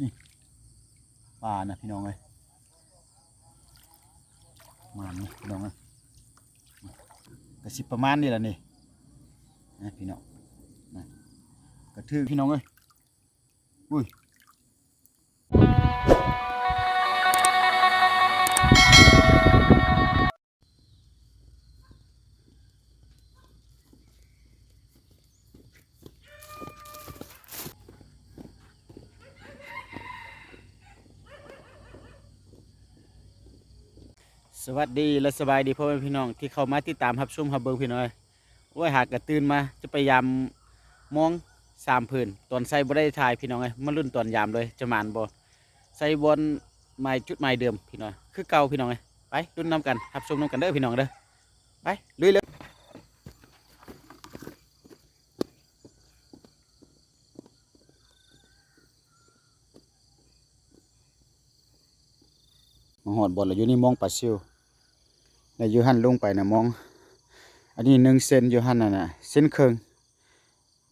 นี่ปลานะพี่น้องเลยมานี่พี่น้องนะกระสิบประมาณนี่แหละนี่นะพี่น้องนะกระทือพี่น้องเลยอุ้ย สวัสดีและสบายดีพ่อแม่พี่น้องที่เข้ามาติดตามรับชมรับเบิ่งพี่น้อยโอ้ยหากกระตื่นมาจะไปยามมองสามพื้นตอนใส่บ่ได้ถ่ายพี่น้องเอ้มารุ่นตอนยามเลยจะมานบ่ใส่บอลไม้จุดไม้เดิมพี่น้อยคือเก่าพี่น้องเอ้ยไปรุ่นนํกันรับชมนํกันเด้อพี่น้องเด้อไปลุยเลยมาหอดบอลแล้วอยู่นี่มองปลาซิว แล้วอยู่หันลงไปนะมอง อันนี้หนึ่งเซนยู่หันน่ะนะเส้นเครึ่ง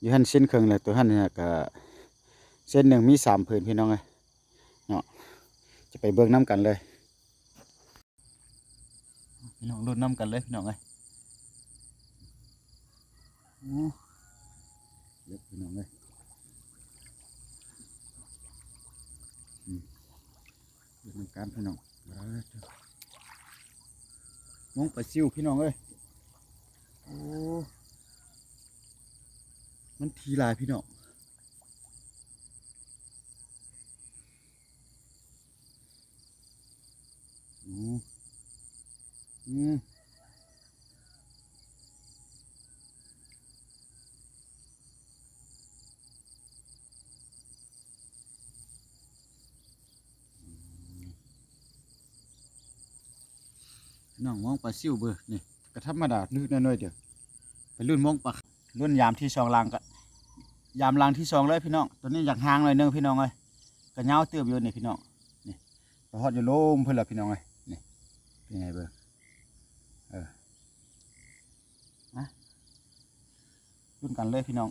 ยู่หันเส้นเครึ่งเลยตัวหันน่ะก็เส้นหนึ่งมีสามผืนพี่น้องเลยเนาะจะไปเบิ่งน้ำกันเลยพี่น้องรุ่นน้ำกันเลยพี่น้องเลยเล็กพี่น้องเลยอืมเบิ่งน้ำกันพี่น้องเอาเถอะมอ งปลาซิวพี่น้องเอ้ยโอ้มันทีลายพี่น้องอืมอืม น้องมองปลาซิวเบอร์นี่กระธรรมดานึกน้อยๆเดียวไปรุ่นมองปะรุ่นยามที่สองลางก็ยามลางที่สองเลยพี่น้องตัวนี้อยากหางหน่อยนึงพี่น้องเลยก็ยาวเติบอยู่นี่พี่น้องนี่ไปฮอดอยู่โลมเพื่อนละพี่น้องเลยนี่เป็นไงเบอร์เออนะรุ่นกันเลยพี่น้อง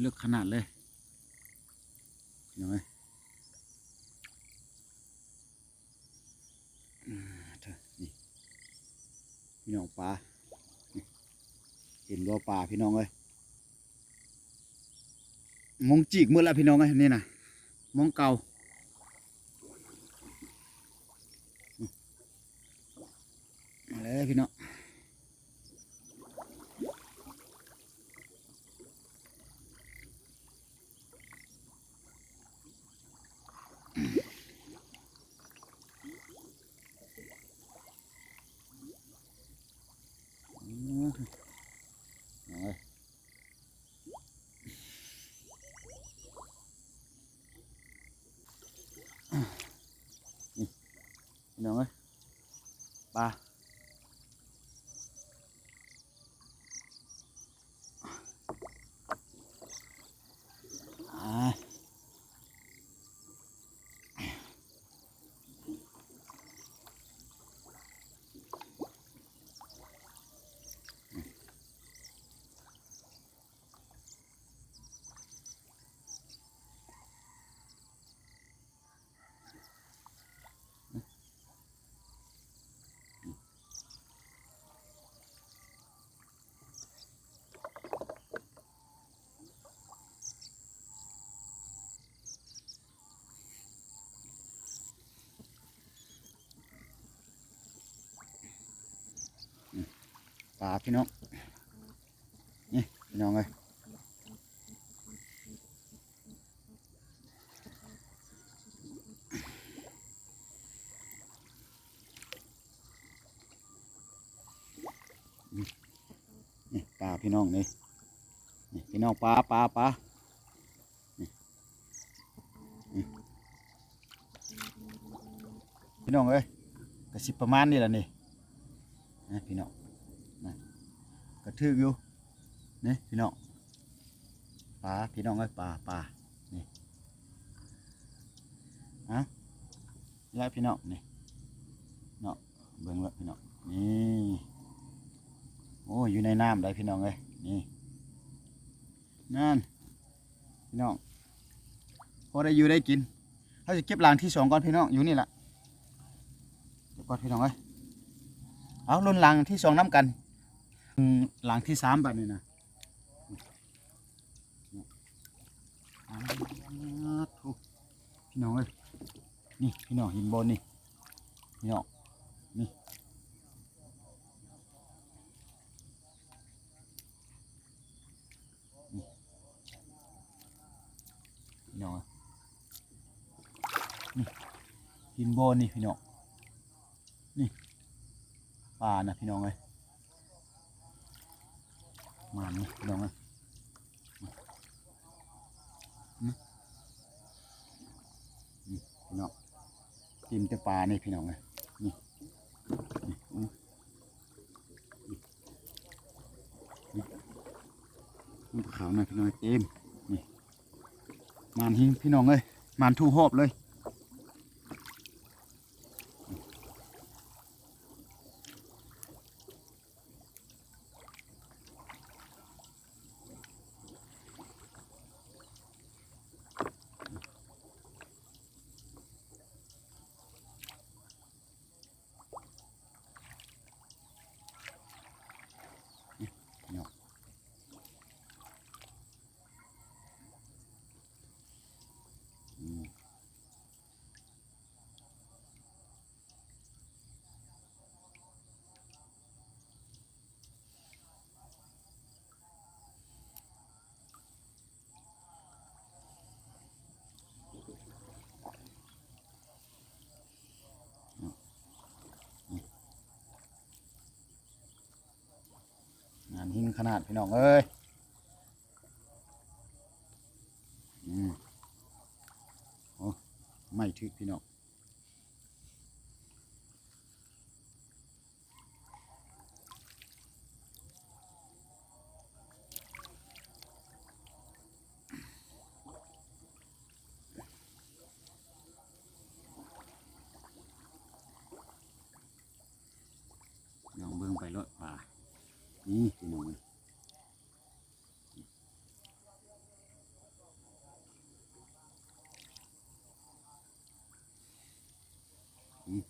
เลือกขนาดเลยพี่น้องเลยอืมนี่พี่น้องปลาเห็นบ่ปลาพี่น้องเลยมองจีกเมื่อละพี่น้องเลยนี่นะมองเก่าอืมมาเลยพี่น้อง อืมเอาไว้นี่พี่ น้องเอ้ ปลาพี่น้อง นี่พี่น้องเอ้ยนี่ปลาพี่น้องนี่นี่พี่น้องปลาปลาปลาพี่น้องเอ้ยก็สิบประมาณนี้ล่ะนี่นะพี่น้อง ถึกอยู่นี่พี่น้องปลาพี่น้องเอ้ยปลาปลานี่ฮะยายพี่น้องนี่เนาะเบิ่งล้วพี่น้องนี่โอ้ยอยู่ในน้ำได้พี่น้องเอ้ยนี่นั่นพี่น้องพอได้อยู่ได้กินเขาจะเก็บหลังที่สองก่อนพี่น้องอยู่นี่แหละเดี๋ยวก่อนพี่น้องเอ้ยเอารุ่นหลังที่สองน้ำกัน หลังที่สามแบบนี้นะพี่น้องเอ้ยนี่พี่น้องหินบนนี่พี่น้องนี่นี่พี่น้องอ้ยนี่หินบนนี่พี่น้องนี่ปลานะพี่น้องเอ้ย มานี่พี่น้องนี่พี่น้องกินแต่ปลานี่พี่น้องเอ้ยนี่นี่นี่นี่ขาวหน่อยพี่น้องเต็มนี่มานหิงพี่น้องเอ้ยมานทูหอบเลย ขนาดพี่น้องเอ้ยอืมโอ้ไม่ทึกพี่น้อง ลองเบิ่งไปรถป่า นี่พี่น้องเอ้ยอืม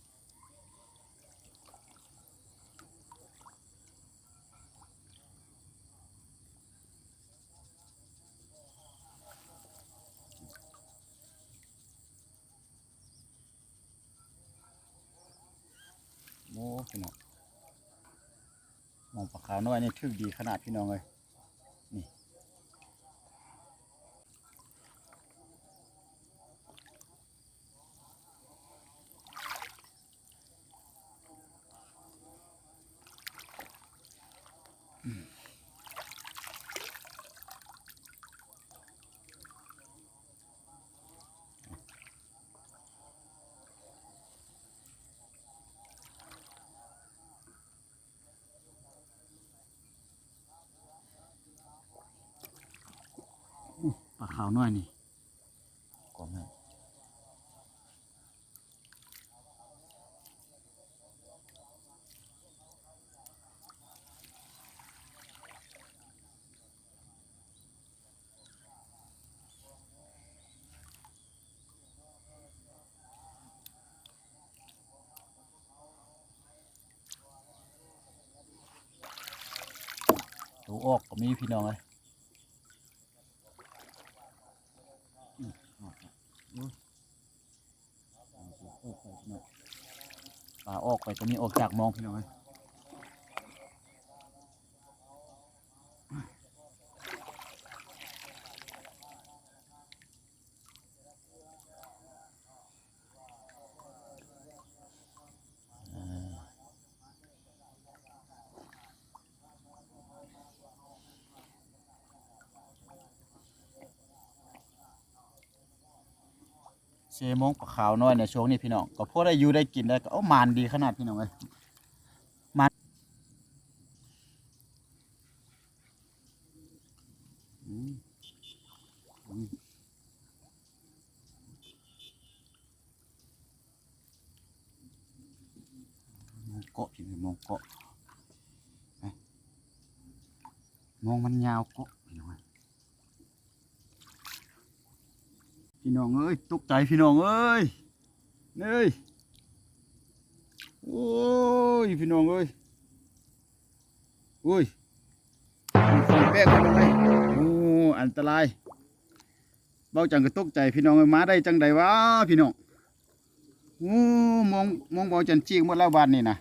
โอ้พี่น้อง มองปลาขาวน้อยนี่ทึกดีขนาดพี่น้องเลย ลาขาวน้อยนี่กองแม่ตัวออกก็มีพี่น้องเลย ปลาออกไปก็มีออกจากมองพี่น้อง แสมงปลาขาวน้อยในช่วงนี้พี่น้องก็พอได้อยู่ได้กินได้ก็เอามานดีขนาดพี่น้องเอ้ยมานมองเกาะพี่มองเกาะมองมันยาวเกาะ พี่น้องเอ้ยตกใจพี่น้องเอ้ยเอ้ยโอ้ยพี่น้องเอ้ยอุ้ยมีคนแป้งพี่น้องเอ้ยโอ้อันตรายเบาจังก็ตกใจพี่น้องเอ้มาได้จังใดวะพี่น้องโอ้มองมองเบาจันจีกหมดแล้วบ้านนี่นะ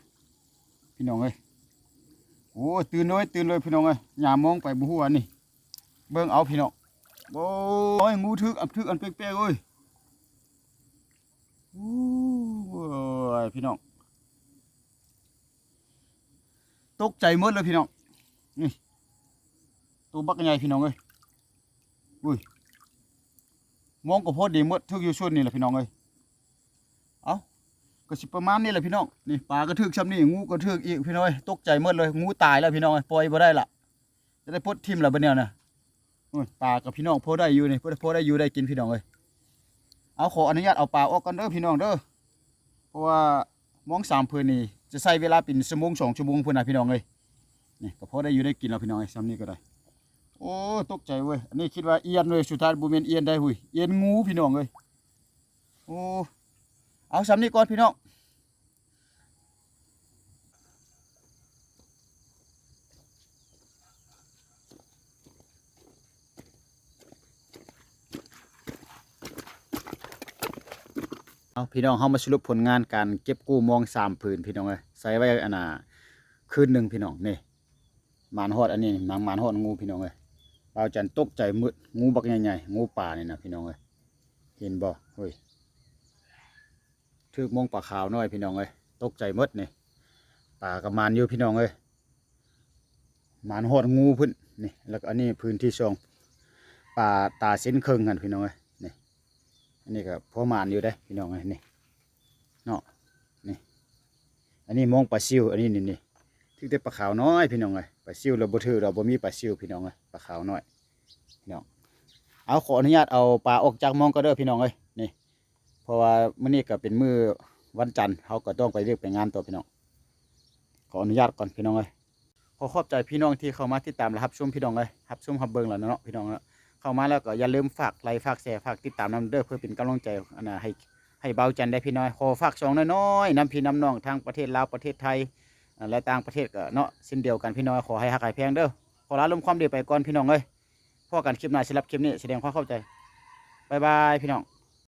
พี่น้องเอ้ยโอ้ตื่นเลยตื่นเลยพี่น้องเอ้ยอย่ามองไปบุหัวนี่ เบิ่งเอาพี่น้อง โอ้ยงูทึกอันทึกอันเป๊กๆเอ้ยโอ้ยพี่น้องตกใจมดเลยพี่น้องนี่ตัวบักใหญ่พี่น้องเอ้ยอุ้ยมองก็พอดีมดทึกอยู่ช่วงนี้แหละพี่น้องเอ้ยเอาก็สิประมาณนี้แหละพี่น้องนี่ปลาก็ทึกช้ำนี่งูก็ทึกอีกพี่น้องเอ้ยตกใจมดเลยงูตายแล้วพี่น้องเอ้ยปล่อยบ่ได้ละจะได้พดทิมแล้วบัดเนี้ยนะ ปลากับพี่น้องพอได้อยู่นี่พอพได้อยู่ได้กินพี่น้องเอ้ยเอาขออนุญาตเอาปลาออกกันเด้อพี่น้องเด้อเพราะว่ามองสามเพื่นนี่จะใช้เวลาเป็นชั่วโมงสองชั่วโมงเพื่นนะพี่น้องเอ้ยนี่ก็พอได้อยู่ได้กินแล้วพี่น้องเอ้ยซ้ำนี้ก็ได้ โอ้ตกใจเว้ยอันนี้คิดว่าเอียนเลยสุดท้ายบุเมนเอียนได้หุยเอียนงูพี่น้องเลยโอ้เอาซ้ำนี้ก่อนพี่น้อง เอาพี่น้องเฮามาสรุปผลงานการเก็บกู้มองสามผืนพี่น้องเลยใส่ไว้อันน่ะคืนหนึ่งพี่น้องนี่หมานฮอดอันนี้หมานหมานฮอดงูพี่น้องเลยเปาจันตกใจมืดงูบักใหญ่ๆงูป่านี่นะพี่น้องเอ้ยเห็นบ่เฮ้ยทึกมองปลาขาวน้อยพี่น้องเอ้ยตกใจหมดนี่ป่ากับมานอยู่พี่น้องเอ้ยมานหอดงูพุ่นนี่แล้วอันนี้พื้นที่ช่องป่าตาเส้นเคิงกันพี่น้องเอ้ย อันนี้ก็พอมานอยู่ได้พี่น้องเอ้ยนี่เนาะนี่ อันนี้มองปลาซิวอันนี้นี่นี่ถึงแต่ปลาขาวน้อยพี่น้องเลยปลาซิวเราบ่ถือเราบ่มีปลาซิวพี่น้องเลยปลาขาวน้อยพี่น้องเอาขออนุญาตเอาปลาออกจากมองก็เด้อพี่น้องเลยนี่ เพราะว่ามื้อนี้ก็เป็นมื้อวันจันทร์เขาก็ต้องไปเรียกไปงานตัวพี่น้องขออนุญาตก่อนพี่น้องเลยขอขอบใจพี่น้องที่เข้ามาติดตามและรับชมพี่น้องเลยรับชมรับเบิ่งแล้วเนาะพี่น้องเนาะ เข้ามาแล้วก็อย่าลืมฝากไลค์ฝากแชร์ฝากติดตามน้ำเด้อเพื่อเป็นกำลังใจอันน่ะให้ให้เบาจันได้พี่น้อยขอฝากช่องน้อยๆน้ำพี่น้ำน้องทางประเทศลาวประเทศไทยอ่าและต่างประเทศก็เนาะเช่นเดียวกันพี่น้อยขอให้หักให้แพงเด้อขอลาลมความดีไปก่อนพี่น้องเอ้ยพ่อกันคลิปหน้าสำหรับคลิปนี้แสดงความเข้าใจบายบายพี่น้อง